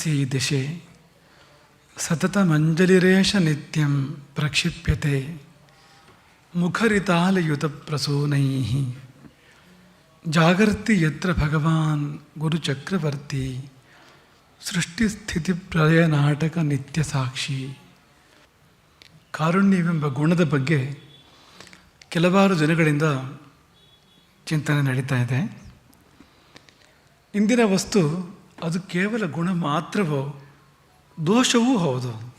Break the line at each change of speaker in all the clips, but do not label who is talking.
ತಸ್ಯೈ ದಿಶೆ ಸತತಮಂಜಲಿರೇಶ ನಿತ್ಯಂ ಪ್ರಕ್ಷಿಪ್ಯತೆ ಮುಖರಿತಾಲಯುತ ಪ್ರಸೂನೈ ಜಾಗರ್ತಿ ಯತ್ರ ಭಗವಾನ್ ಗುರುಚಕ್ರವರ್ತಿ ಸೃಷ್ಟಿಸ್ಥಿತಿ ಪ್ರಳಯ ನಾಟಕ ನಿತ್ಯ ಸಾಕ್ಷಿ ಕಾರುಣ್ಯವೆಂಬ ಗುಣದ ಬಗ್ಗೆ ಕೆಲವಾರು ಜನಗಳಿಂದ ಚಿಂತನೆ ನಡೀತಾ ಇದೆ. ಇಂದಿನ ವಸ್ತು ಅದು ಕೇವಲ ಗುಣ ಮಾತ್ರವೋ? ದೋಷವೂ ಹೌದು.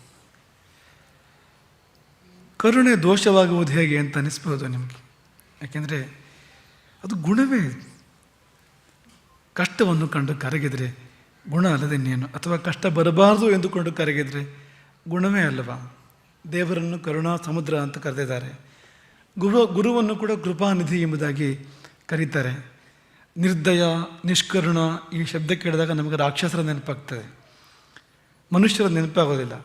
ಕರುಣೆ ದೋಷವಾಗುವುದು ಹೇಗೆ ಅಂತ ಅನಿಸ್ಬೋದು ನಿಮಗೆ? ಯಾಕೆಂದರೆ ಅದು ಗುಣವೇ ಕಷ್ಟವನ್ನು ಕಂಡು ಕರಗಿದರೆ ಗುಣ ಅಲ್ಲದೆ ಇನ್ನೇನು? ಅಥವಾ ಕಷ್ಟ ಬರಬಾರದು ಎಂದುಕೊಂಡು ಕರಗಿದರೆ ಗುಣವೇ ಅಲ್ಲವಾ ದೇವರನ್ನು ಕರುಣಾ ಸಮುದ್ರ ಅಂತ ಕರೆದಿದ್ದಾರೆ. ಗುರು, ಗುರುವನ್ನು ಕೂಡ ಕೃಪಾನಿಧಿ ಎಂಬುದಾಗಿ ಕರೀತಾರೆ. ನಿರ್ದಯ, ನಿಷ್ಕರ್ಣ ಈ ಶಬ್ದ ಕೇಳಿದಾಗ ನಮಗೆ ರಾಕ್ಷಸರ ನೆನಪಾಗ್ತದೆ. ಮನುಷ್ಯರ ನೆನಪಾಗೋದಿಲ್ಲ.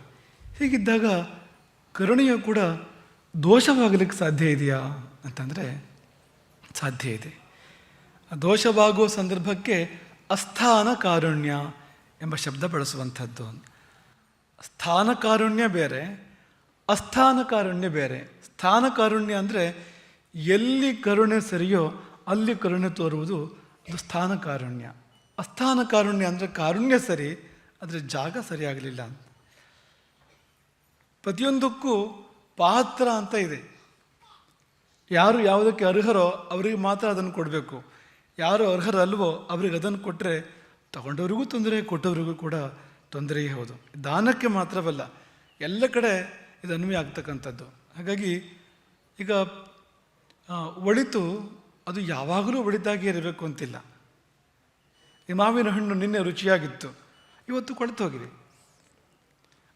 ಹೀಗಿದ್ದಾಗ ಕರುಣೆಯು ಕೂಡ ದೋಷವಾಗಲಿಕ್ಕೆ ಸಾಧ್ಯ ಇದೆಯಾ ಅಂತಂದರೆ ಸಾಧ್ಯ ಇದೆ. ದೋಷವಾಗುವ ಸಂದರ್ಭಕ್ಕೆ ಅಸ್ಥಾನ ಕಾರುಣ್ಯ ಎಂಬ ಶಬ್ದ ಬಳಸುವಂಥದ್ದು. ಸ್ಥಾನ ಕಾರುಣ್ಯ ಬೇರೆ, ಅಸ್ಥಾನ ಕಾರುಣ್ಯ ಬೇರೆ. ಸ್ಥಾನ ಕಾರುಣ್ಯ ಅಂದರೆ ಎಲ್ಲಿ ಕರುಣೆ ಸರಿಯೋ ಅಲ್ಲಿ ಕರುಣೆ ತೋರುವುದು ಅದು ಸ್ಥಾನ ಕಾರುಣ್ಯ. ಅಸ್ಥಾನ ಕಾರುಣ್ಯ ಅಂದರೆ ಕಾರುಣ್ಯ ಸರಿ, ಆದರೆ ಜಾಗ ಸರಿಯಾಗಲಿಲ್ಲ ಅಂತ. ಪ್ರತಿಯೊಂದಕ್ಕೂ ಪಾತ್ರ ಅಂತ ಇದೆ. ಯಾರು ಯಾವುದಕ್ಕೆ ಅರ್ಹರೋ ಅವರಿಗೆ ಮಾತ್ರ ಅದನ್ನು ಕೊಡಬೇಕು. ಯಾರು ಅರ್ಹರಲ್ವೋ ಅವರಿಗೆ ಅದನ್ನು ಕೊಟ್ಟರೆ ತಗೊಂಡವರಿಗೂ ತೊಂದರೆ, ಕೊಟ್ಟವರಿಗೂ ಕೂಡ ತೊಂದರೆಯೇ ಹೌದು. ದಾನಕ್ಕೆ ಮಾತ್ರವಲ್ಲ, ಎಲ್ಲ ಕಡೆ ಇದು ಅನ್ವಯ ಆಗ್ತಕ್ಕಂಥದ್ದು ಹಾಗಾಗಿ ಈಗ ಒಳಿತು ಅದು ಯಾವಾಗಲೂ ಒಳಿತಾಗಿ ಇರಬೇಕು ಅಂತಿಲ್ಲ. ಈ ಮಾವಿನ ಹಣ್ಣು ನಿನ್ನೆ ರುಚಿಯಾಗಿತ್ತು, ಇವತ್ತು ಕೊಳೆತು ಹೋಗಿದೆ.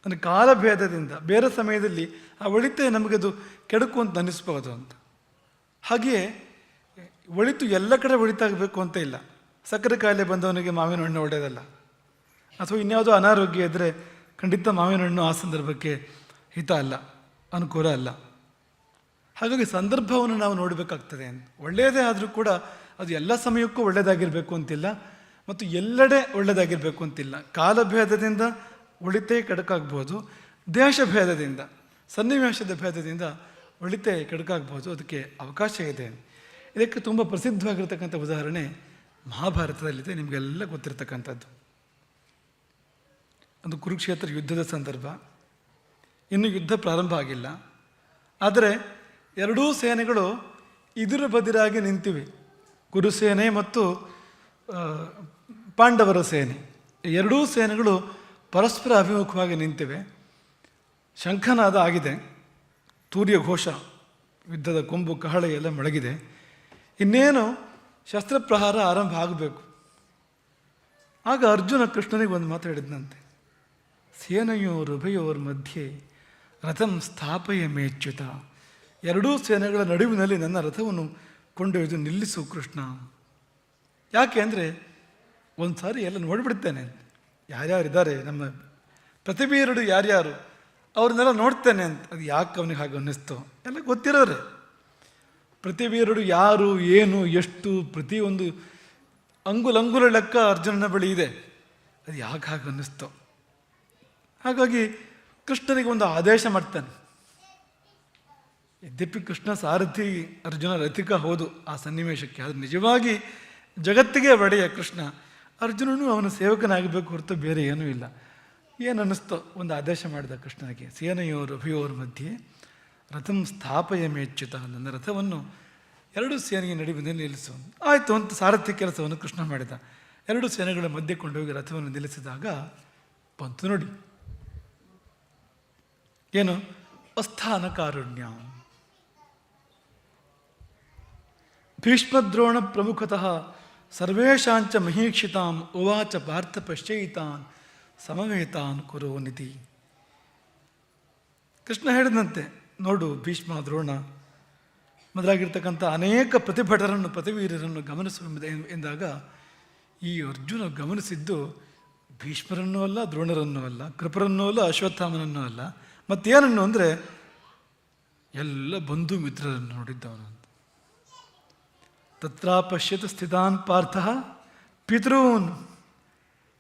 ಅಂದರೆ ಕಾಲಭೇದದಿಂದ, ಬೇರೆ ಸಮಯದಲ್ಲಿ ಆ ಒಳಿತೆ ನಮಗದು ಕೆಡಕು ಅಂತ ಅನ್ನಿಸ್ಬೋದು ಅಂತ. ಹಾಗೆಯೇ, ಒಳಿತು ಎಲ್ಲ ಕಡೆ ಒಳಿತಾಗಬೇಕು ಅಂತ ಇಲ್ಲ. ಸಕ್ಕರೆ ಕಾಯಿಲೆ ಬಂದವನಿಗೆ ಮಾವಿನ ಹಣ್ಣು ಒಳ್ಳೆಯದಲ್ಲ. ಅಥವಾ ಇನ್ಯಾವುದೋ ಅನಾರೋಗ್ಯ ಇದ್ದರೆ ಖಂಡಿತ ಮಾವಿನ ಹಣ್ಣು ಆ ಸಂದರ್ಭಕ್ಕೆ ಹಿತ ಅಲ್ಲ, ಅನುಕೂಲ ಅಲ್ಲ. ಹಾಗಾಗಿ ಸಂದರ್ಭವನ್ನು ನಾವು ನೋಡಬೇಕಾಗ್ತದೆ. ಒಳ್ಳೆಯದೇ ಆದರೂ ಕೂಡ ಅದು ಎಲ್ಲ ಸಮಯಕ್ಕೂ ಒಳ್ಳೆಯದಾಗಿರಬೇಕು ಅಂತಿಲ್ಲ, ಮತ್ತು ಎಲ್ಲೆಡೆ ಒಳ್ಳೆಯದಾಗಿರಬೇಕು ಅಂತಿಲ್ಲ. ಕಾಲಭೇದದಿಂದ ಒಳಿತೆ ಕಡಕಾಗ್ಬೋದು, ದೇಶಭೇದದಿಂದ, ಸನ್ನಿವೇಶದ ಭೇದದಿಂದ ಒಳಿತೆ ಕಡಕಾಗ್ಬೋದು, ಅದಕ್ಕೆ ಅವಕಾಶ ಇದೆ. ಇದಕ್ಕೆ ತುಂಬ ಪ್ರಸಿದ್ಧವಾಗಿರ್ತಕ್ಕಂಥ ಉದಾಹರಣೆ ಮಹಾಭಾರತದಲ್ಲಿದೆ, ನಿಮಗೆಲ್ಲ ಗೊತ್ತಿರತಕ್ಕಂಥದ್ದು. ಒಂದು ಕುರುಕ್ಷೇತ್ರ ಯುದ್ಧದ ಸಂದರ್ಭ. ಇನ್ನು ಯುದ್ಧ ಪ್ರಾರಂಭ ಆಗಿಲ್ಲ. ಆದರೆ ಎರಡೂ ಸೇನೆಗಳು ಇದಿರು ಬದಿರಾಗಿ ನಿಂತಿವೆ. ಕುರುಸೇನೆ ಮತ್ತು ಪಾಂಡವರ ಸೇನೆ. ಎರಡೂ ಸೇನೆಗಳು ಪರಸ್ಪರ ಅಭಿಮುಖವಾಗಿ ನಿಂತಿವೆ. ಶಂಖನಾದ ಆಗಿದೆ. ತೂರ್ಯ ಘೋಷ ಯುದ್ಧದ ಕೊಂಬು ಕಹಳೆ ಎಲ್ಲ ಮೊಳಗಿದೆ ಇನ್ನೇನು ಶಸ್ತ್ರಪ್ರಹಾರ ಆರಂಭ ಆಗಬೇಕು. ಆಗ ಅರ್ಜುನ ಕೃಷ್ಣನಿಗೆ ಒಂದು ಮಾತು ಹೇಳಿದ್ನಂತೆ. ಸೇನೆಯೋರುಭಯೋರ್ ಮಧ್ಯೆ ರಥಂ ಸ್ಥಾಪಯ ಮೇಚ್ಯುತ ಎರಡೂ ಸೇನೆಗಳ ನಡುವಿನಲ್ಲಿ ನನ್ನ ರಥವನ್ನು ಕೊಂಡೊಯ್ದು ನಿಲ್ಲಿಸು ಕೃಷ್ಣ. ಯಾಕೆ ಅಂದರೆ ಒಂದು ಸಾರಿ ಎಲ್ಲ ನೋಡಿಬಿಡ್ತೇನೆ. ಯಾರ್ಯಾರಿದ್ದಾರೆ, ನಮ್ಮ ಪ್ರತಿಭೆಯರಡು ಯಾರ್ಯಾರು, ಅವ್ರನ್ನೆಲ್ಲ ನೋಡ್ತೇನೆ ಅಂತ. ಅದು ಯಾಕೆ ಅವನಿಗೆ ಹಾಗೆ ಅನ್ನಿಸ್ತು? ಎಲ್ಲ ಗೊತ್ತಿರೋರೆ. ಪ್ರತಿಭೆಯರಡು ಯಾರು, ಏನು, ಎಷ್ಟು, ಪ್ರತಿಯೊಂದು ಅಂಗುಲಂಗುಲ ಲೆಕ್ಕ ಅರ್ಜುನನ ಬಳಿ ಇದೆ. ಅದು ಯಾಕೆ ಹಾಗೆ ಅನ್ನಿಸ್ತು? ಹಾಗಾಗಿ ಕೃಷ್ಣನಿಗೆ ಒಂದು ಆದೇಶ ಮಾಡ್ತಾನೆ. ಯದ್ಯಪಿ ಕೃಷ್ಣ ಸಾರಥಿ ಅರ್ಜುನ ರಥಿಕ ಹೌದು ಆ ಸನ್ನಿವೇಶಕ್ಕೆ. ಆದರೆ ನಿಜವಾಗಿ ಜಗತ್ತಿಗೆ ಒಡೆಯ ಕೃಷ್ಣ. ಅರ್ಜುನನು ಅವನ ಸೇವಕನಾಗಬೇಕು ಹೊರತು ಬೇರೆ ಏನೂ ಇಲ್ಲ. ಏನು ಅನ್ನಿಸ್ತೋ ಒಂದು ಆದೇಶ ಮಾಡಿದ ಕೃಷ್ಣನಿಗೆ ಸೇನೆಯೋರು ಅಭಿಯೋರ ಮಧ್ಯೆ ರಥಂ ಸ್ಥಾಪಯ ಮೇಚ್ಯುತ. ನನ್ನ ರಥವನ್ನು ಎರಡು ಸೇನೆಗೆ ನಡುವಿನಲ್ಲಿ ನಿಲ್ಲಿಸು. ಆಯಿತು, ಅಂತ ಸಾರಥಿ ಕೆಲಸವನ್ನು ಕೃಷ್ಣ ಮಾಡಿದ. ಎರಡು ಸೇನೆಗಳ ಮಧ್ಯೆ ಕೊಂಡೋಗಿ ರಥವನ್ನು ನಿಲ್ಲಿಸಿದಾಗ, ಬಂತು ನೋಡಿ. ಏನು? ಅಸ್ಥಾನ ಕಾರುಣ್ಯ ಭೀಷ್ಮದ್ರೋಣ ಪ್ರಮುಖತಃ ಸರ್ವೇಷಾಂಚ ಮಹೀಕ್ಷಿತಾಂ ಉವಾಚ ಪಾರ್ಥ ಪಶ್ಚಯಿತಾನ್ ಸಮವೇತಾನ್ ಕುರು ನಿಧಿ. ಕೃಷ್ಣ ಹೇಳಿದಂತೆ, ನೋಡು ಭೀಷ್ಮ ದ್ರೋಣ, ಮೊದಲಾಗಿರ್ತಕ್ಕಂಥ ಅನೇಕ ಪ್ರತಿಭಟರನ್ನು, ಪ್ರತಿವೀರರನ್ನು ಗಮನಿಸುವ ಎಂದಾಗ ಈ ಅರ್ಜುನ ಗಮನಿಸಿದ್ದು ಭೀಷ್ಮರನ್ನೂ ಅಲ್ಲ, ದ್ರೋಣರನ್ನೂ ಅಲ್ಲ, ಕೃಪರನ್ನೂ ಅಲ್ಲ, ಅಶ್ವತ್ಥಾಮನನ್ನೂ ಅಲ್ಲ. ಮತ್ತೇನನ್ನು ಅಂದರೆ ಎಲ್ಲ ಬಂಧು ಮಿತ್ರರನ್ನು ನೋಡಿದ್ದವನು ತತ್ರ ಪಶ್ಯತ್ ಸ್ಥಿತಾನ್ ಪಾರ್ಥ ಪಿತೃನ್.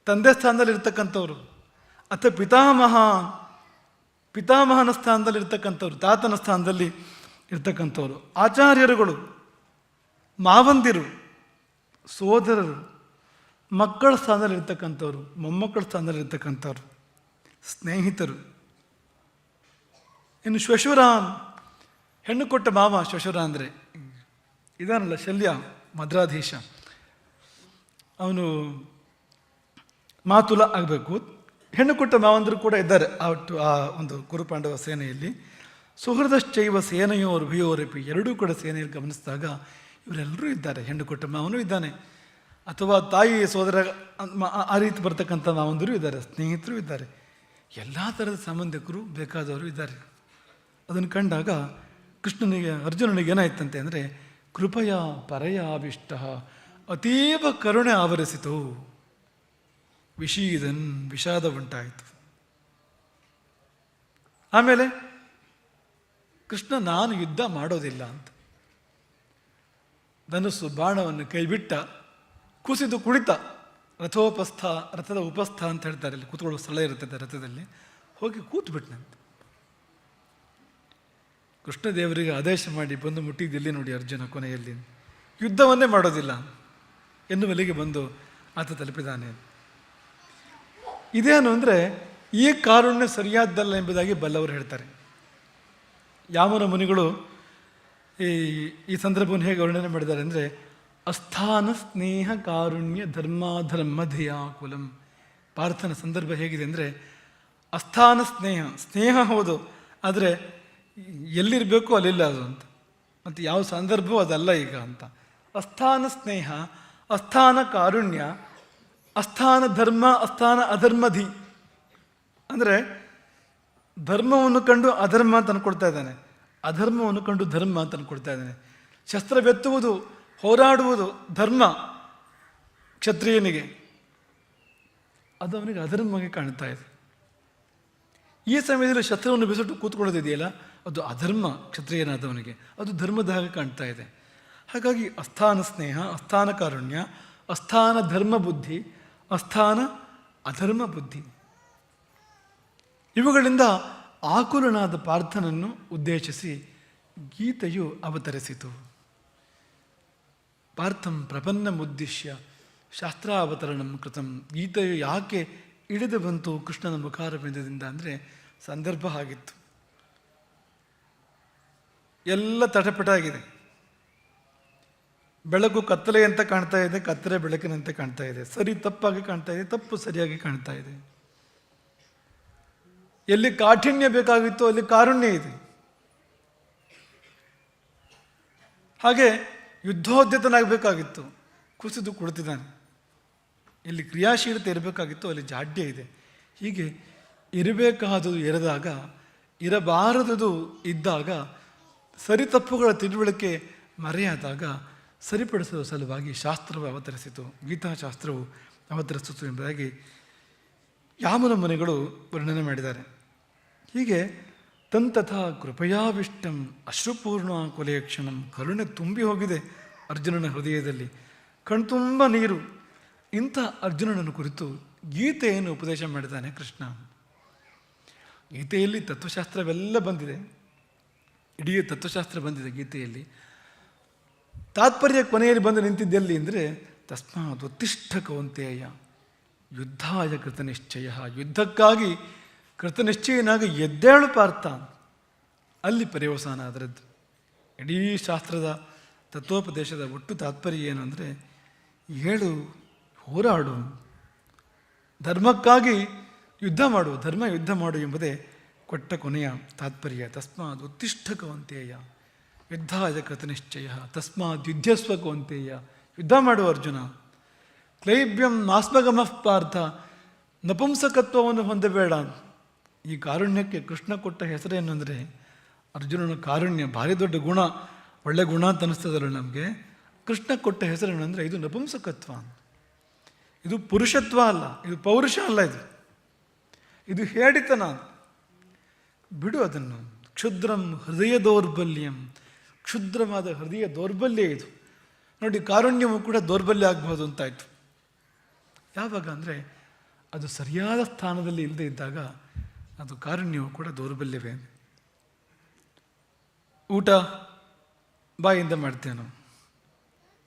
ತಂದೆ ಸ್ಥಾನದಲ್ಲಿರ್ತಕ್ಕಂಥವ್ರು. ಅಥವಾ ಅಥ ಪಿತಾಮಹ ಪಿತಾಮಹನ ಸ್ಥಾನದಲ್ಲಿ ಇರ್ತಕ್ಕಂಥವ್ರು ತಾತನ ಸ್ಥಾನದಲ್ಲಿ ಇರ್ತಕ್ಕಂಥವ್ರು. ಆಚಾರ್ಯರುಗಳು, ಮಾವಂದಿರು, ಸೋದರರು, ಮಕ್ಕಳ ಸ್ಥಾನದಲ್ಲಿ ಇರ್ತಕ್ಕಂಥವ್ರು ಮೊಮ್ಮಕ್ಕಳ ಸ್ಥಾನದಲ್ಲಿ ಇರ್ತಕ್ಕಂಥವ್ರು ಸ್ನೇಹಿತರು. ಇನ್ನು ಶ್ವಶುರ ಹೆಣ್ಣು ಕೊಟ್ಟ ಮಾವ ಶ್ವಶುರ ಅಂದರೆ ಇದಾನಲ್ಲ ಶಲ್ಯ, ಮದ್ರಾಧೀಶ. ಅವನು ಮಾತುಲ ಆಗಬೇಕು. ಹೆಣ್ಣು ಕೊಟ್ಟ ಮಾವಂದರು ಕೂಡ ಇದ್ದಾರೆ ಆ ಆ ಒಂದು ಕುರುಪಾಂಡವ ಸೇನೆಯಲ್ಲಿ. ಸುಹೃದಶ್ಚೈವ ಸೇನೆಯೋರು ಉಭಯೋರಪಿ ಎರಡೂ ಕೂಡ ಸೇನೆಯಲ್ಲಿ ಗಮನಿಸಿದಾಗ ಇವರೆಲ್ಲರೂ ಇದ್ದಾರೆ. ಹೆಣ್ಣು ಕೊಟ್ಟ ಮಾವನೂ ಇದ್ದಾನೆ. ಅಥವಾ ತಾಯಿ ಸೋದರ ಆ ರೀತಿ ಬರ್ತಕ್ಕಂಥ ಮಾವಂದರು ಇದ್ದಾರೆ, ಸ್ನೇಹಿತರು ಇದ್ದಾರೆ. ಎಲ್ಲ ಥರದ ಸಂಬಂಧಿಕರು ಬೇಕಾದವರು ಇದ್ದಾರೆ. ಅದನ್ನು ಕಂಡಾಗ ಕೃಷ್ಣನಿಗೆ, ಅರ್ಜುನನಿಗೆ ಏನಾಯ್ತಂತೆ ಅಂದರೆ ಕೃಪಯ ಪರಯಾವಿಷ್ಟ ಅತೀವ ಕರುಣೆ ಆವರಿಸಿತು. ವಿಷೀದನ್ ವಿಷಾದ ಉಂಟಾಯಿತು. ಆಮೇಲೆ ಕೃಷ್ಣ, ನಾನು ಯುದ್ಧ ಮಾಡೋದಿಲ್ಲ ಅಂತ. ಧನುಸ್ಸು ಬಾಣವನ್ನು ಕೈಬಿಟ್ಟ, ಕುಸಿದು ಕುಳಿತ ರಥೋಪಸ್ಥ, ರಥದ ಉಪಸ್ಥ ಅಂತ ಹೇಳ್ತಾರೆ ಇಲ್ಲಿ ಕೂತ್ಕೊಳ್ಳೋ ಸ್ಥಳ ಇರುತ್ತೆ ರಥದಲ್ಲಿ. ಹೋಗಿ ಕೂತು ಬಿಟ್ನಂತೆ ಕೃಷ್ಣದೇವರಿಗೆ ಆದೇಶ ಮಾಡಿ ಬಂದು ಮುಟ್ಟಿದ್ದಿಲ್ಲಿ ನೋಡಿ ಅರ್ಜುನ ಕೊನೆಯಲ್ಲಿ, ಯುದ್ಧವನ್ನೇ ಮಾಡೋದಿಲ್ಲ ಎನ್ನುವಲ್ಲಿಗೆ ಬಂದು ಆತ ತಲುಪಿದಾನೆ. ಇದೇನು ಅಂದರೆ, ಈ ಕಾರುಣ್ಯ ಸರಿಯಾದ್ದಲ್ಲ ಎಂಬುದಾಗಿ ಬಲ್ಲವರು ಹೇಳ್ತಾರೆ. ಯಾಮನ ಮುನಿಗಳು ಈ ಈ ಸಂದರ್ಭವನ್ನು ಹೇಗೆ ವರ್ಣನೆ ಮಾಡಿದ್ದಾರೆ ಅಂದರೆ, ಅಸ್ಥಾನ ಸ್ನೇಹ ಕಾರುಣ್ಯ ಧರ್ಮಾಧರ್ಮ ಧಿಯಾಕುಲಂ ಪಾರ್ಥನ ಸಂದರ್ಭ ಹೇಗಿದೆ ಅಂದರೆ, ಅಸ್ಥಾನ ಸ್ನೇಹ ಸ್ನೇಹ ಹೌದು, ಆದರೆ ಎಲ್ಲಿರಬೇಕು ಅಲ್ಲಿಲ್ಲ ಅದು ಅಂತ. ಮತ್ತು ಯಾವ ಸಂದರ್ಭವೂ ಅದಲ್ಲ ಈಗ ಅಂತ. ಅಸ್ಥಾನ ಸ್ನೇಹ, ಅಸ್ಥಾನ ಕಾರುಣ್ಯ, ಅಸ್ಥಾನ ಧರ್ಮ, ಅಸ್ಥಾನ ಅಧರ್ಮಧಿ. ಅಂದರೆ ಧರ್ಮವನ್ನು ಕಂಡು ಅಧರ್ಮ ಅಂತ ಅನ್ಕೊಳ್ತಾ ಇದ್ದಾನೆ. ಅಧರ್ಮವನ್ನು ಕಂಡು ಧರ್ಮ ಅಂತ ಅನ್ಕೊಳ್ತಾ ಇದ್ದಾನೆ. ಶಸ್ತ್ರವೆತ್ತುವುದು ಹೋರಾಡುವುದು ಧರ್ಮ ಕ್ಷತ್ರಿಯನಿಗೆ. ಅದು ಅವನಿಗೆ ಅಧರ್ಮವಾಗಿ ಕಾಣ್ತಾ ಇದೆ. ಈ ಸಮಯದಲ್ಲಿ ಶಸ್ತ್ರವನ್ನು ಬಿಸಿಟ್ಟು ಕೂತ್ಕೊಳ್ಳೋದಿದೆಯಲ್ಲ? ಅದು ಅಧರ್ಮ ಕ್ಷತ್ರಿಯನಾದವನಿಗೆ. ಅದು ಧರ್ಮದ ಹಾಗೆ ಕಾಣ್ತಾ ಇದೆ. ಹಾಗಾಗಿ ಅಸ್ಥಾನ ಸ್ನೇಹ, ಅಸ್ಥಾನ ಕಾರುಣ್ಯ, ಅಸ್ಥಾನ ಧರ್ಮ ಬುದ್ಧಿ, ಅಸ್ಥಾನ ಅಧರ್ಮ ಬುದ್ಧಿ. ಇವುಗಳಿಂದ ಆಕುಲನಾದ ಪಾರ್ಥನನ್ನು ಉದ್ದೇಶಿಸಿ ಗೀತೆಯು ಅವತರಿಸಿತು. ಪಾರ್ಥಂ ಪ್ರಪನ್ನಮುದ್ದೇಶ್ಯ ಶಾಸ್ತ್ರಾವತರಣಂ ಕೃತಂ. ಗೀತೆಯು ಯಾಕೆ ಇಳಿದು ಬಂತು ಕೃಷ್ಣನ ಮುಖಾರವಿಂದದಿಂದ ಅಂದರೆ ಸಂದರ್ಭ ಆಗಿತ್ತು. ಎಲ್ಲ ತಟಪಟಾಗಿದೆ. ಬೆಳಕು ಕತ್ತಲೆ ಅಂತ ಕಾಣ್ತಾ ಇದೆ, ಕತ್ತಲೆ ಬೆಳಕಿನಂತೆ ಕಾಣ್ತಾ ಇದೆ. ಸರಿ, ತಪ್ಪಾಗಿ ಕಾಣ್ತಾ ಇದೆ, ತಪ್ಪು ಸರಿಯಾಗಿ ಕಾಣ್ತಾ ಇದೆ. ಎಲ್ಲಿ ಕಾಠಿಣ್ಯ ಬೇಕಾಗಿತ್ತು ಅಲ್ಲಿ ಕಾರುಣ್ಯ ಇದೆ. ಹಾಗೆ ಯುದ್ಧೋದ್ಯತನಾಗಬೇಕಾಗಿತ್ತು. ಕುಸಿದು ಕುಳಿತಿದ್ದಾನೆ. ಇಲ್ಲಿ ಕ್ರಿಯಾಶೀಲತೆ ಇರಬೇಕಾಗಿತ್ತು, ಅಲ್ಲಿ ಜಾಡ್ಯ ಇದೆ. ಹೀಗೆ ಇರಬೇಕಾದುದು ಇರದಾಗ ಇರಬಾರದು ಇದ್ದಾಗ ಸರಿ ತಪ್ಪುಗಳ ತಿಳುವಳಿಕೆ ಮರೆಯಾದಾಗ ಸರಿಪಡಿಸುವ ಸಲುವಾಗಿ ಶಾಸ್ತ್ರವು ಅವತರಿಸಿತು. ಗೀತಾಶಾಸ್ತ್ರವು ಅವತರಿಸಿತು ಎಂಬುದಾಗಿ ಯಾಮನ ಮನೆಗಳು ವರ್ಣನೆ ಮಾಡಿದ್ದಾರೆ. ಹೀಗೆ ತಂತಥ ಕೃಪಯಾವಿಷ್ಟಂ ಅಶ್ರುಪೂರ್ಣ ಕೊಲೆಯ ಕ್ಷಣಂ ಕರುಣೆ ತುಂಬಿ ಹೋಗಿದೆ ಅರ್ಜುನನ ಹೃದಯದಲ್ಲಿ. ಕಣ್ತುಂಬ ನೀರು. ಇಂಥ ಅರ್ಜುನನನ್ನು ಕುರಿತು ಗೀತೆಯನ್ನು ಉಪದೇಶ ಮಾಡಿದ್ದಾನೆ ಕೃಷ್ಣ. ಗೀತೆಯಲ್ಲಿ ತತ್ವಶಾಸ್ತ್ರವೆಲ್ಲ ಬಂದಿದೆ. ಇಡೀ ತತ್ವಶಾಸ್ತ್ರ ಬಂದಿದೆ ಗೀತೆಯಲ್ಲಿ. ತಾತ್ಪರ್ಯ ಕೊನೆಯಲ್ಲಿ ಬಂದು ನಿಂತಿದ್ದೆಲ್ಲಿ ಅಂದರೆ, ತಸ್ಮಾತ್ ಉತ್ತಿಷ್ಠ ಕೌಂತೆಯ ಯುದ್ಧಾಯ ಕೃತನಿಶ್ಚಯ. ಯುದ್ಧಕ್ಕಾಗಿ ಕೃತನಿಶ್ಚಯನಾಗಿ ಎದ್ದೇಳು ಪಾರ್ಥ. ಅಲ್ಲಿ ಪರ್ಯವಸಾನ ಅದರದ್ದು ಇಡೀ ಶಾಸ್ತ್ರದ ತತ್ವೋಪದೇಶದ ಒಟ್ಟು ತಾತ್ಪರ್ಯ ಏನು ಅಂದರೆ, ಏಳು ಹೋರಾಡು. ಧರ್ಮಕ್ಕಾಗಿ ಯುದ್ಧ ಮಾಡು, ಧರ್ಮ ಯುದ್ಧ ಮಾಡು ಎಂಬುದೇ ಕೊಟ್ಟ ಕೊನೆಯ ತಾತ್ಪರ್ಯ ತಸ್ಮಾತ್ ಉತ್ತಿಷ್ಠ ಕೌಂತೆಯ ಯುದ್ಧಾಯ ಕೃತನಿಶ್ಚಯ ತಸ್ಮಾತ್ ಯುದ್ಧಸ್ವ ಕೌಂತೆಯ ಯುದ್ಧ ಮಾಡು ಅರ್ಜುನ. ಕ್ಲೈಬ್ಯಂ ನಾಸ್ಮಗಮಃ ಪಾರ್ಥ, ನಪುಂಸಕತ್ವವನ್ನು ಹೊಂದಬೇಡ. ಈ ಕಾರುಣ್ಯಕ್ಕೆ ಕೃಷ್ಣ ಕೊಟ್ಟ ಅಂದರೆ, ಅರ್ಜುನನ ಕಾರುಣ್ಯ, ಭಾರಿ ದೊಡ್ಡ ಗುಣ, ಒಳ್ಳೆ ಗುಣ ಅಂತ ಅನ್ನಿಸ್ತದಲ್ಲ ನಮಗೆ. ಕೃಷ್ಣ ಕೊಟ್ಟ ಹೆಸರೇನು ಅಂದರೆ, ಇದು ನಪುಂಸಕತ್ವ. ಇದು ಪುರುಷತ್ವ ಅಲ್ಲ, ಇದು ಪೌರುಷ ಅಲ್ಲ ಇದು. ಇದು ಹೇಳಿತನ ಬಿಡು ಅದನ್ನು. ಕ್ಷುದ್ರಂ ಹೃದಯ ದೌರ್ಬಲ್ಯಂ. ಕ್ಷುದ್ರವಾದ ಹೃದಯ ದೌರ್ಬಲ್ಯ ಇದು. ನೋಡಿ, ಕಾರುಣ್ಯವು ಕೂಡ ದೌರ್ಬಲ್ಯ ಆಗ್ಬೋದು ಅಂತಾಯ್ತು. ಯಾವಾಗ ಅಂದರೆ, ಅದು ಸರಿಯಾದ ಸ್ಥಾನದಲ್ಲಿ ಇಲ್ಲದೆ ಇದ್ದಾಗ ಅದು ಕಾರುಣ್ಯವು ಕೂಡ ದೌರ್ಬಲ್ಯವೇ? ಊಟ ಬಾಯಿಂದ ಮಾಡ್ತೇವೆ ನಾವು?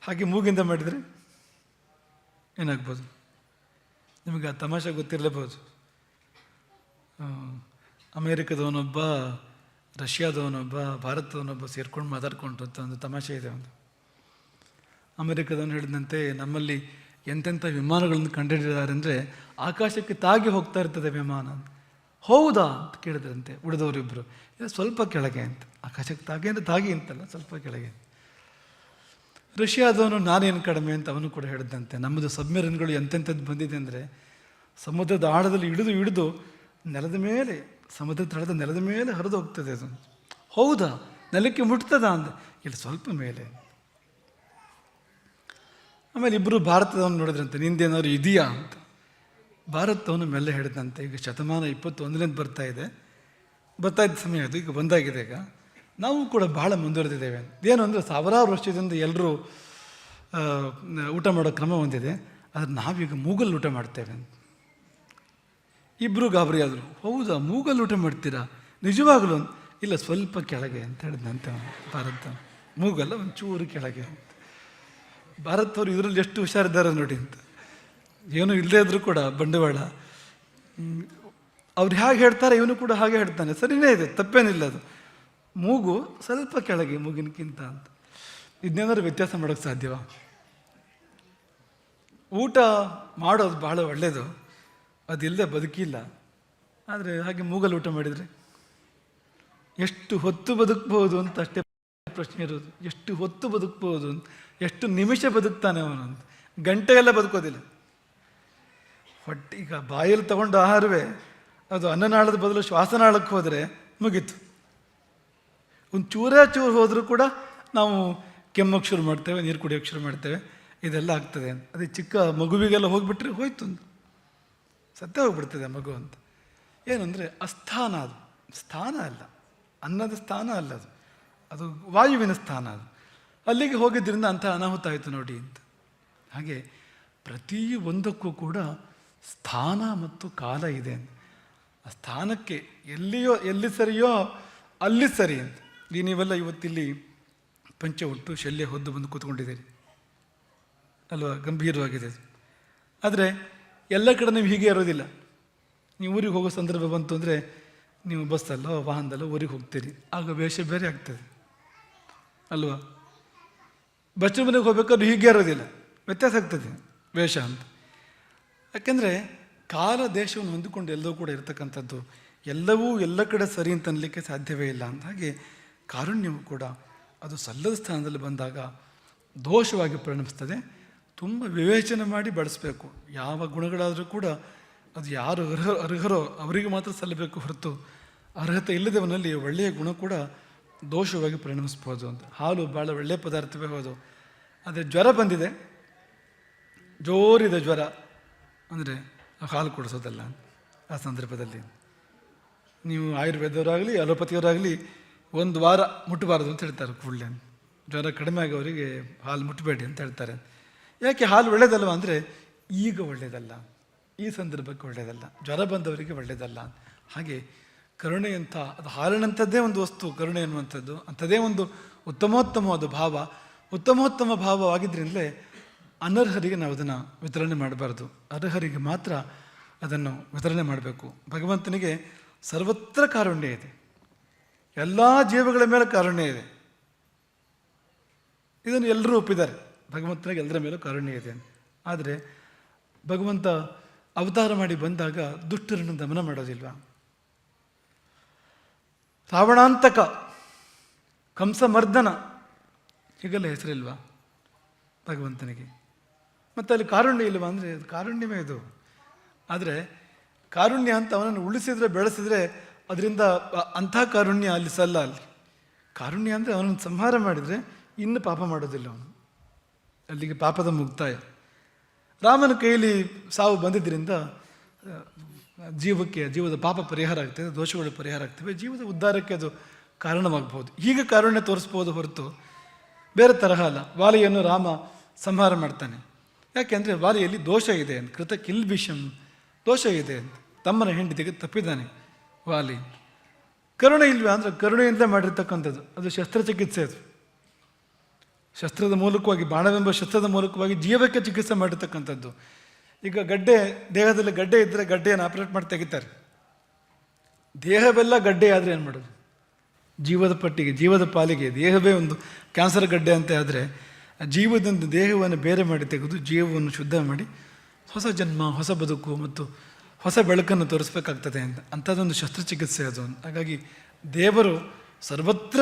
ಹಾಗೆ ಮೂಗಿಂದ ಮಾಡಿದರೆ ಏನಾಗ್ಬೋದು? ನಿಮಗೆ ಆ ತಮಾಷೆ ಗೊತ್ತಿರಲೇಬಹುದು ಅಮೇರಿಕದವನೊಬ್ಬ, ರಷ್ಯಾದವನೊಬ್ಬ, ಭಾರತದವನೊಬ್ಬ ಸೇರ್ಕೊಂಡು ಮಾತಾಡ್ಕೊಂಡು ಅಂತ ಒಂದು ತಮಾಷೆ ಇದೆ ಒಂದು. ಅಮೆರಿಕದವನು ಹೇಳಿದಂತೆ, ನಮ್ಮಲ್ಲಿ ಎಂತೆಂಥ ವಿಮಾನಗಳನ್ನು ಕಂಡುಹಿಡಿದಿದ್ದಾರೆ ಅಂದರೆ, ಆಕಾಶಕ್ಕೆ ತಾಗಿ ಹೋಗ್ತಾ ಇರ್ತದೆ ವಿಮಾನ ಹೌದಾ ಅಂತ ಕೇಳಿದ್ರಂತೆ ಉಳಿದವರಿಬ್ಬರು ಸ್ವಲ್ಪ ಕೆಳಗೆ ಅಂತ. ಆಕಾಶಕ್ಕೆ ತಾಗಿ ಅಂದರೆ ತಾಗಿ ಅಂತಲ್ಲ, ಸ್ವಲ್ಪ ಕೆಳಗೆ ರಷ್ಯಾದವನು ನಾನೇನು ಕಡಿಮೆ ಅಂತ ಅವನು ಕೂಡ ಹೇಳಿದಂತೆ ನಮ್ಮದು ಸಬ್ಮೆರಿನ್ಗಳು ಎಂತೆಂಥದ್ದು ಬಂದಿದೆ ಅಂದರೆ, ಸಮುದ್ರದ ಆಳದಲ್ಲಿ ಹಿಡಿದು ಹಿಡಿದು ನೆಲದ ಮೇಲೆ ಸಮುದ್ರದ ತಳದ ನೆಲದ ಮೇಲೆ ಹರಿದು ಹೋಗ್ತದೆ ಅದು. ಹೌದಾ? ನೆಲಕ್ಕೆ ಮುಟ್ತದ ಅಂದ. ಇಲ್ಲಿ, ಸ್ವಲ್ಪ ಮೇಲೆ. ಆಮೇಲೆ ಇಬ್ಬರು ಭಾರತದವನು ನೋಡಿದ್ರಂತೆ. ನಿಂದೇನಾದ್ರು ಇದೆಯಾ ಅಂತ. ಭಾರತವನ್ನು ಮೆಲ್ಲ ಹೇಳಿದಂತೆ ಈಗ ಶತಮಾನ ಇಪ್ಪತ್ತೊಂದನೇದು ಬರ್ತಾ ಇದೆ. ಬರ್ತಾ ಇದ್ದ ಸಮಯ ಅದು. ಈಗ ಬಂದಾಗಿದೆ ಈಗ. ನಾವು ಕೂಡ ಬಹಳ ಮುಂದುವರೆದಿದ್ದೇವೆ. ಏನು ಅಂದರೆ ಸಾವಿರಾರು ವರ್ಷದಿಂದ ಎಲ್ಲರೂ ಊಟ ಮಾಡೋ ಕ್ರಮ ಹೊಂದಿದೆ. ಆದರೆ ನಾವೀಗ ಮೂಗಲ್ಲಿ ಊಟ ಮಾಡ್ತೇವೆ ಅಂತ. ಇಬ್ಬರು ಗಾಬರಿ ಆದರು. ಹೌದಾ, ಮೂಗಲ್ಲಿ ಊಟ ಮಾಡ್ತೀರಾ? ನಿಜವಾಗಲೂ ಇಲ್ಲ ಸ್ವಲ್ಪ ಕೆಳಗೆ ಅಂತ ಹೇಳಿದ್ನಂತೆ ಭಾರತ ಮೂಗಲ್ಲ ಒಂದು ಚೂರು ಕೆಳಗೆ ಅಂತ. ಭಾರತವ್ರು ಇದರಲ್ಲಿ ಎಷ್ಟು ಹುಷಾರಿದ್ದಾರೆ ನೋಡಿ ಅಂತ. ಏನು ಇಲ್ಲದೇ ಇದ್ದರೂ ಕೂಡ, ಬಂಡವಾಳ. ಅವ್ರು ಹೇಗೆ ಹೇಳ್ತಾರೆ, ಇವನು ಕೂಡ ಹಾಗೆ ಹೇಳ್ತಾನೆ. ಸರಿನೇ ಇದೆ, ತಪ್ಪೇನಿಲ್ಲ ಅದು. ಮೂಗು ಸ್ವಲ್ಪ ಕೆಳಗೆ, ಮೂಗಿನಕ್ಕಿಂತ ಅಂತ. ಇದನ್ನೇನಾದ್ರು ವ್ಯತ್ಯಾಸ ಮಾಡೋಕ್ಕೆ ಸಾಧ್ಯವಾ? ಊಟ ಮಾಡೋದು ಭಾಳ ಒಳ್ಳೆಯದು ಅದಿಲ್ಲದೆ ಬದುಕಿಲ್ಲ. ಆದರೆ ಹಾಗೆ ಮೂಗಲ್ ಊಟ ಮಾಡಿದರೆ ಎಷ್ಟು ಹೊತ್ತು ಬದುಕ್ಬೋದು ಅಂತ ಅಷ್ಟೇ ಪ್ರಶ್ನೆ ಇರೋದು. ಎಷ್ಟು ಹೊತ್ತು ಬದುಕ್ಬೋದು ಅಂತ, ಎಷ್ಟು ನಿಮಿಷ ಬದುಕ್ತಾನೆ ಅವನು ಅಂತ. ಗಂಟೆ ಎಲ್ಲ ಬದುಕೋದಿಲ್ಲ. ಹೊಟ್ಟೆ ಈಗ ಬಾಯಲ್ಲಿ ತಗೊಂಡು ಆಹಾರವೇ, ಅದು ಅನ್ನನಾಳದ ಬದಲು ಶ್ವಾಸನಾಳಕ್ಕೆ ಹೋದರೆ ಮುಗೀತು. ಒಂದು ಚೂರ ಚೂರು ಹೋದರೂ ಕೂಡ ನಾವು ಕೆಮ್ಮಕ್ಕೆ ಶುರು ಮಾಡ್ತೇವೆ, ನೀರು ಕುಡಿಯೋಕ್ಕೆ ಶುರು ಮಾಡ್ತೇವೆ. ಇದೆಲ್ಲ ಆಗ್ತದೆ ಅದೇ ಚಿಕ್ಕ ಮಗುವಿಗೆಲ್ಲ ಹೋಗಿಬಿಟ್ರೆ ಹೋಯ್ತು ಸತ್ತೇ ಹೋಗ್ಬಿಡ್ತದೆ ಮಗು ಅಂತ. ಏನಂದರೆ ಅಸ್ಥಾನ ಅದು. ಸ್ಥಾನ ಅಲ್ಲ. ಅನ್ನದ ಸ್ಥಾನ ಅಲ್ಲ ಅದು. ಅದು ವಾಯುವಿನ ಸ್ಥಾನ ಅದು. ಅಲ್ಲಿಗೆ ಹೋಗಿದ್ದರಿಂದ ಅಂಥ ಅನಾಹುತ ಆಯಿತು ನೋಡಿ ಅಂತ. ಹಾಗೆ ಪ್ರತಿ ಒಂದಕ್ಕೂ ಕೂಡ ಸ್ಥಾನ ಮತ್ತು ಕಾಲ ಇದೆ ಆ ಸ್ಥಾನಕ್ಕೆ ಎಲ್ಲಿಯೋ, ಎಲ್ಲಿ ಸರಿಯೋ ಅಲ್ಲಿ ಸರಿ ಅಂತ. ಈ ನೀವೆಲ್ಲ ಇವತ್ತಿಲ್ಲಿ ಪಂಚ ಉಟ್ಟು ಶಲ್ಯ ಹೊದ್ದು ಬಂದು ಕೂತ್ಕೊಂಡಿದ್ದೀರಿ. ಅಲ್ವಾ? ಗಂಭೀರವಾಗಿದೆ ಆದರೆ ಎಲ್ಲ ಕಡೆ ನೀವು ಹೀಗೆ ಇರೋದಿಲ್ಲ. ನೀವು ಊರಿಗೆ ಹೋಗೋ ಸಂದರ್ಭ ಬಂತು ಅಂದರೆ ನೀವು ಬಸ್ಸಲ್ಲೋ ವಾಹನದಲ್ಲೋ ಊರಿಗೆ ಹೋಗ್ತೀರಿ. ಆಗ ವೇಷ ಬೇರೆ ಆಗ್ತದೆ. ಅಲ್ವಾ? ಬಚ್ಚ ಮನೆಗೆ ಹೋಗ್ಬೇಕಾದ್ರೆ ಹೀಗೆ ಇರೋದಿಲ್ಲ. ವ್ಯತ್ಯಾಸ ಆಗ್ತದೆ ವೇಷ ಅಂತ. ಯಾಕೆಂದರೆ ಕಾಲ ದೇಶವನ್ನು ಹೊಂದಿಕೊಂಡು ಎಲ್ಲವೂ ಕೂಡ ಇರತಕ್ಕಂಥದ್ದು ಎಲ್ಲವೂ ಎಲ್ಲ ಕಡೆ ಸರಿ ಅಂತ ಅನ್ನಲಿಕ್ಕೆ ಸಾಧ್ಯವೇ ಇಲ್ಲ ಅಂತ ಹಾಗೆ ಕಾರುಣ್ಯವು ಕೂಡ ಅದು ಸಲ್ಲದ ಸ್ಥಾನದಲ್ಲಿ ಬಂದಾಗ ದೋಷವಾಗಿ ಪರಿಣಮಿಸ್ತದೆ. ತುಂಬ ವಿವೇಚನೆ ಮಾಡಿ ಬಳಸಬೇಕು ಯಾವ ಗುಣಗಳಾದರೂ ಕೂಡ ಅದು ಯಾರು ಅರ್ಹ, ಅರ್ಹರೋ ಅವರಿಗೆ ಮಾತ್ರ ಸಲ್ಲಬೇಕು ಹೊರತು ಅರ್ಹತೆ ಇಲ್ಲದವನಲ್ಲಿ ಒಳ್ಳೆಯ ಗುಣ ಕೂಡ ದೋಷವಾಗಿ ಪರಿಣಮಿಸ್ಬೋದು ಅಂತ. ಹಾಲು ಭಾಳ ಒಳ್ಳೆಯ ಪದಾರ್ಥವೇ ಹೌದು. ಆದರೆ ಜ್ವರ ಬಂದಿದೆ. ಜೋರಿದೆ ಜ್ವರ. ಅಂದರೆ ಹಾಲು ಕೊಡಿಸೋದಲ್ಲ ಆ ಸಂದರ್ಭದಲ್ಲಿ. ನೀವು ಆಯುರ್ವೇದವರಾಗಲಿ, ಅಲೋಪತಿಯವರಾಗಲಿ ಒಂದು ವಾರ ಮುಟ್ಟಬಾರದು ಅಂತ ಹೇಳ್ತಾರೆ ಕೂಡಲೇ. ಜ್ವರ ಕಡಿಮೆ ಆಗೋರಿಗೆ ಹಾಲು ಮುಟ್ಟಬೇಡಿ ಅಂತ ಹೇಳ್ತಾರೆ. ಯಾಕೆ ಹಾಲು ಒಳ್ಳೆಯದಲ್ವ ಅಂದರೆ ಈಗ ಒಳ್ಳೆಯದಲ್ಲ ಈ ಸಂದರ್ಭಕ್ಕೆ ಒಳ್ಳೆಯದಲ್ಲ ಜ್ವರ ಬಂದವರಿಗೆ ಒಳ್ಳೆಯದಲ್ಲ ಹಾಗೆ ಕರುಣೆಯಂಥ, ಅದು ಹಾಲಿನಂಥದ್ದೇ ಒಂದು ವಸ್ತು, ಕರುಣೆ ಅನ್ನುವಂಥದ್ದು. ಅಂಥದ್ದೇ ಒಂದು ಉತ್ತಮೋತ್ತಮವಾದ ಭಾವ. ಉತ್ತಮೋತ್ತಮ ಭಾವವಾಗಿದ್ದರಿಂದಲೇ ಅನರ್ಹರಿಗೆ ನಾವು ಅದನ್ನು ವಿತರಣೆ ಮಾಡಬಾರ್ದು. ಅರ್ಹರಿಗೆ ಮಾತ್ರ ಅದನ್ನು ವಿತರಣೆ ಮಾಡಬೇಕು. ಭಗವಂತನಿಗೆ ಸರ್ವತ್ರ ಕಾರುಣ್ಯ ಇದೆ. ಎಲ್ಲ ಜೀವಗಳ ಮೇಲೆ ಕಾರುಣ್ಯ ಇದೆ. ಇದನ್ನು ಎಲ್ಲರೂ ಒಪ್ಪಿದ್ದಾರೆ. ಭಗವಂತನಿಗೆ ಎಲ್ಲರ ಮೇಲೂ ಕಾರುಣ್ಯ ಇದೆ. ಆದರೆ ಭಗವಂತ ಅವತಾರ ಮಾಡಿ ಬಂದಾಗ ದುಷ್ಟರನ್ನು ದಮನ ಮಾಡೋದಿಲ್ವಾ? ರಾವಣಾಂತಕ, ಕಂಸಮರ್ದನ, ಹೀಗೆಲ್ಲ ಹೆಸರಿಲ್ವಾ ಭಗವಂತನಿಗೆ? ಮತ್ತು ಅಲ್ಲಿ ಕಾರುಣ್ಯ ಇಲ್ವಾ ಅಂದರೆ ಅದು ಕಾರುಣ್ಯವೇ ಇದು. ಆದರೆ ಕಾರುಣ್ಯ ಅಂತ ಅವನನ್ನು ಉಳಿಸಿದ್ರೆ, ಬೆಳೆಸಿದ್ರೆ ಅದರಿಂದ ಅಂಥ ಕಾರುಣ್ಯ ಅಲ್ಲಿ ಸಲ್ಲ ಅಲ್ಲಿ. ಕಾರುಣ್ಯ ಅಂದರೆ ಅವನನ್ನು ಸಂಹಾರ ಮಾಡಿದರೆ ಇನ್ನು ಪಾಪ ಮಾಡೋದಿಲ್ಲ ಅವನು. ಅಲ್ಲಿಗೆ ಪಾಪದ ಮುಕ್ತಾಯ. ರಾಮನ ಕೈಯಲ್ಲಿ ಸಾವು ಬಂದಿದ್ದರಿಂದ ಜೀವಕ್ಕೆ, ಜೀವದ ಪಾಪ ಪರಿಹಾರ ಆಗ್ತದೆ ದೋಷಗಳು ಪರಿಹಾರ ಆಗ್ತವೆ. ಜೀವದ ಉದ್ಧಾರಕ್ಕೆ ಅದು ಕಾರಣವಾಗಬಹುದು. ಈಗ ಕಾರುಣ್ಯ ತೋರಿಸ್ಬೋದು ಹೊರತು ಬೇರೆ ತರಹ ಅಲ್ಲ. ವಾಲಿಯನ್ನು ರಾಮ ಸಂಹಾರ ಮಾಡ್ತಾನೆ. ಯಾಕೆಂದರೆ ವಾಲಿಯಲ್ಲಿ ದೋಷ ಇದೆ ಕೃತ ಕಿಲ್ಬಿಷಂ ದೋಷ ಇದೆ ಅಂತ. ತಮ್ಮನ ಹೆಂಡತಿಗೆ ತಪ್ಪಿದ್ದಾನೆ ವಾಲಿ. ಕರುಣೆ ಇಲ್ವೇ? ಅಂದರೆ ಕರುಣೆಯಿಂದ ಮಾಡಿರ್ತಕ್ಕಂಥದ್ದು. ಅದು ಶಸ್ತ್ರಚಿಕಿತ್ಸೆ ಅದು. ಶಸ್ತ್ರದ ಮೂಲಕವಾಗಿ, ಬಾಣವೆಂಬ ಶಸ್ತ್ರದ ಮೂಲಕವಾಗಿ ಜೀವಕ್ಕೆ ಚಿಕಿತ್ಸೆ ಮಾಡಿರ್ತಕ್ಕಂಥದ್ದು. ಈಗ ಗಡ್ಡೆ, ದೇಹದಲ್ಲಿ ಗಡ್ಡೆ ಇದ್ದರೆ ಗಡ್ಡೆಯನ್ನು ಆಪರೇಟ್ ಮಾಡಿ ತೆಗಿತಾರೆ. ದೇಹವೆಲ್ಲ ಗಡ್ಡೆ ಆದರೆ ಏನು ಮಾಡೋದು? ಜೀವದ ಪಟ್ಟಿಗೆ, ಜೀವದ ಪಾಲಿಗೆ. ದೇಹವೇ ಒಂದು ಕ್ಯಾನ್ಸರ್ ಗಡ್ಡೆ ಅಂತ ಆದರೆ ಜೀವದಿಂದ ದೇಹವನ್ನು ಬೇರೆ ಮಾಡಿ ತೆಗೆದು ಜೀವವನ್ನು ಶುದ್ಧ ಮಾಡಿ ಹೊಸ ಜನ್ಮ, ಹೊಸ ಬದುಕು ಮತ್ತು ಹೊಸ ಬೆಳಕನ್ನು ತೋರಿಸ್ಬೇಕಾಗ್ತದೆ ಅಂತ. ಅಂಥದ್ದೊಂದು ಶಸ್ತ್ರಚಿಕಿತ್ಸೆ ಅದು. ಹಾಗಾಗಿ ದೇವರು ಸರ್ವತ್ರ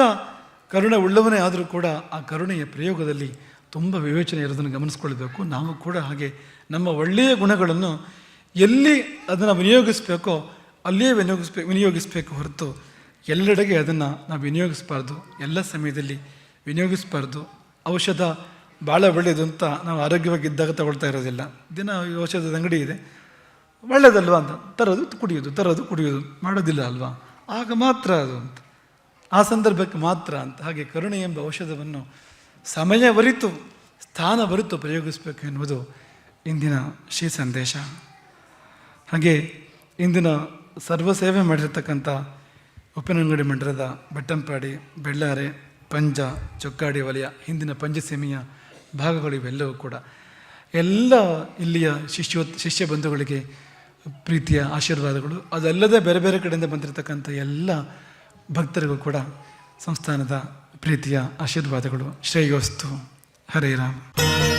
ಕರುಣೆ ಉಳ್ಳವನೇ ಆದರೂ ಕೂಡ ಆ ಕರುಣೆಯ ಪ್ರಯೋಗದಲ್ಲಿ ತುಂಬ ವಿವೇಚನೆ ಇರೋದನ್ನು ಗಮನಿಸ್ಕೊಳ್ಬೇಕು ನಾವು ಕೂಡ ಹಾಗೆ ನಮ್ಮ ಒಳ್ಳೆಯ ಗುಣಗಳನ್ನು ಎಲ್ಲಿ ಅದನ್ನು ವಿನಿಯೋಗಿಸಬೇಕೋ ಅಲ್ಲಿಯೇ ವಿನಿಯೋಗಿಸ್ಬೇಕು ವಿನಿಯೋಗಿಸಬೇಕು ಹೊರತು ಎಲ್ಲೆಡೆಗೆ ಅದನ್ನು ನಾವು ವಿನಿಯೋಗಿಸಬಾರ್ದು. ಎಲ್ಲ ಸಮಯದಲ್ಲಿ ವಿನಿಯೋಗಿಸಬಾರ್ದು. ಔಷಧ ಭಾಳ ಒಳ್ಳೆಯದು ಅಂತ ನಾವು ಆರೋಗ್ಯವಾಗಿದ್ದಾಗ ತಗೊಳ್ತಾ ಇರೋದಿಲ್ಲ. ದಿನ ಔಷಧದ ಅಂಗಡಿ ಇದೆ. ಒಳ್ಳೆಯದಲ್ವಾ ಅಂತ? ತರೋದು ಕುಡಿಯೋದು ತರೋದು ಕುಡಿಯೋದು. ಮಾಡೋದಿಲ್ಲ ಅಲ್ವಾ? ಆಗ ಮಾತ್ರ ಅದು ಅಂತ. ಆ ಸಂದರ್ಭಕ್ಕೆ ಮಾತ್ರ ಅಂತ, ಹಾಗೆ ಕರುಣೆ ಎಂಬ ಔಷಧವನ್ನು ಸಮಯ ಬರಿತು ಸ್ಥಾನ ಬರಿತು ಪ್ರಯೋಗಿಸಬೇಕು ಎನ್ನುವುದು ಇಂದಿನ ಶ್ರೀ ಸಂದೇಶ. ಹಾಗೆ ಇಂದಿನ ಸರ್ವ ಸೇವೆ ಮಾಡಿರ್ತಕ್ಕಂಥ ಉಪ್ಪಿನಂಗಡಿ ಮಂಡಲದ ಬೆಟ್ಟಂಪಾಡಿ, ಬೆಳ್ಳಾರೆ, ಪಂಜ, ಚೊಕ್ಕಾಡಿ ವಲಯ, ಹಿಂದಿನ ಪಂಜಸೀಮೆಯ ಭಾಗಗಳು ಇವೆಲ್ಲವೂ ಕೂಡ ಎಲ್ಲ ಇಲ್ಲಿಯ ಶಿಷ್ಯ ಶಿಷ್ಯ ಬಂಧುಗಳಿಗೆ ಪ್ರೀತಿಯ ಆಶೀರ್ವಾದಗಳು. ಅದಲ್ಲದೆ ಬೇರೆ ಬೇರೆ ಕಡೆಯಿಂದ ಬಂದಿರತಕ್ಕಂಥ ಎಲ್ಲ ಭಕ್ತರಿಗೂ ಕೂಡ ಸಂಸ್ಥಾನದ ಪ್ರೀತಿಯ ಆಶೀರ್ವಾದಗಳು ಶ್ರೇಯೋಸ್ತು. ಹರೇ ರಾಮ್.